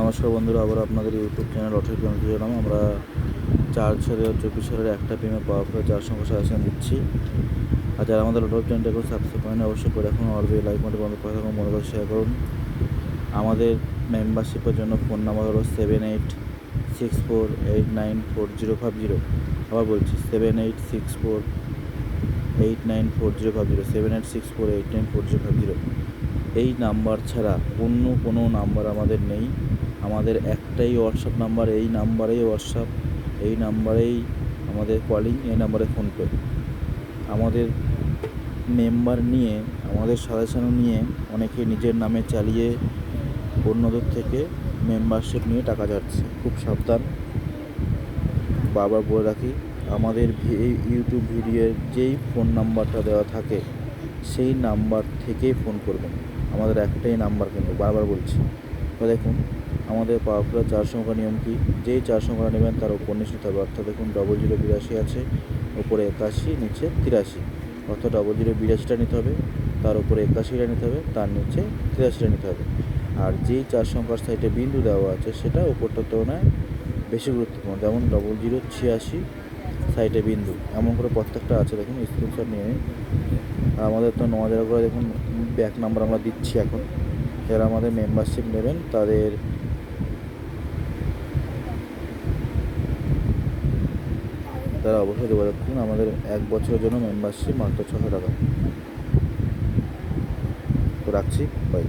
নমস্কার বন্ধুরা, আবার আপনাদের ইউটিউব চ্যানেল অঠের প্রেমে জানাম আমরা চার হাজার চব্বিশ সালের একটা প্রেমে পাওয়া করে চার সংখ্যা সাজেশন দিচ্ছি। আর যারা আমাদের ইউটিউব চ্যানেলটা এখন সাবস্ক্রাইব করেন, অবশ্যই করে এখন অলবে লাইক মতো বন্ধ করে থাকুন মনে করে শেয়ার করুন। আমাদের মেম্বারশিপের জন্য ফোন নাম্বার হলো seven eight six four eight nine four zero five zero আবার বলছি seven eight six four eight nine four zero five zero seven eight six four eight nine four zero five zero এই number ছাড়া অন্য কোনো number আমাদের নেই। আমাদের একটাই হোয়াটসঅ্যাপ নাম্বার, এই নাম্বারেই হোয়াটসঅ্যাপ এই নাম্বারেই আমাদের কলিং এই নাম্বারে ফোনপে আমাদের মেম্বার নিয়ে, আমাদের সাজেশনও নিয়ে অনেকে নিজের নামে চালিয়ে অন্যদের থেকে মেম্বারশিপ নিয়ে টাকা যাচ্ছে। খুব সাবধান। বারবার বলে রাখি, আমাদের এই ইউটিউব ভিডিওর যেই ফোন নাম্বারটা দেওয়া থাকে, সেই নাম্বার থেকেই ফোন করবেন। আমাদের একটাই নাম্বার কিন্তু, বারবার বলছি। তো দেখুন, আমাদের পাওয়ারফুলের চার সংখ্যা নিয়ম কি? যেই চার সংখ্যা নেবেন তার উপর নিশ্চিত হবে। অর্থাৎ দেখুন ডবল জিরো বিরাশি আছে, উপরে একাশি, নিচে তিরাশি। অর্থাৎ ডবল জিরো বিরাশিটা নিতে হবে, তার উপরে একাশিটা নিতে হবে, তার নিচে তিরাশিটা নিতে হবে। আর যেই চার সংখ্যার সাইডে বিন্দু দেওয়া আছে, সেটা উপরটার তুলনায় বেশি গুরুত্বপূর্ণ। যেমন ডবল জিরো ছিয়াশি সাইডে বিন্দু। এমন করে প্রত্যেকটা আছে, দেখুন স্ক্রিনশট নিয়ে আমাদের তো ন হাজার করে দেখুন ব্যাক নাম্বার আমরা দিচ্ছি এখন। যারা আমাদের মেম্বারশিপ নেবেন, তাদের তারা অবশ্যই যোগাযোগ করুন, আমাদের এক বছরের জন্য মেম্বারশিপ মাত্র ছশো টাকা। তো রাখছি বাই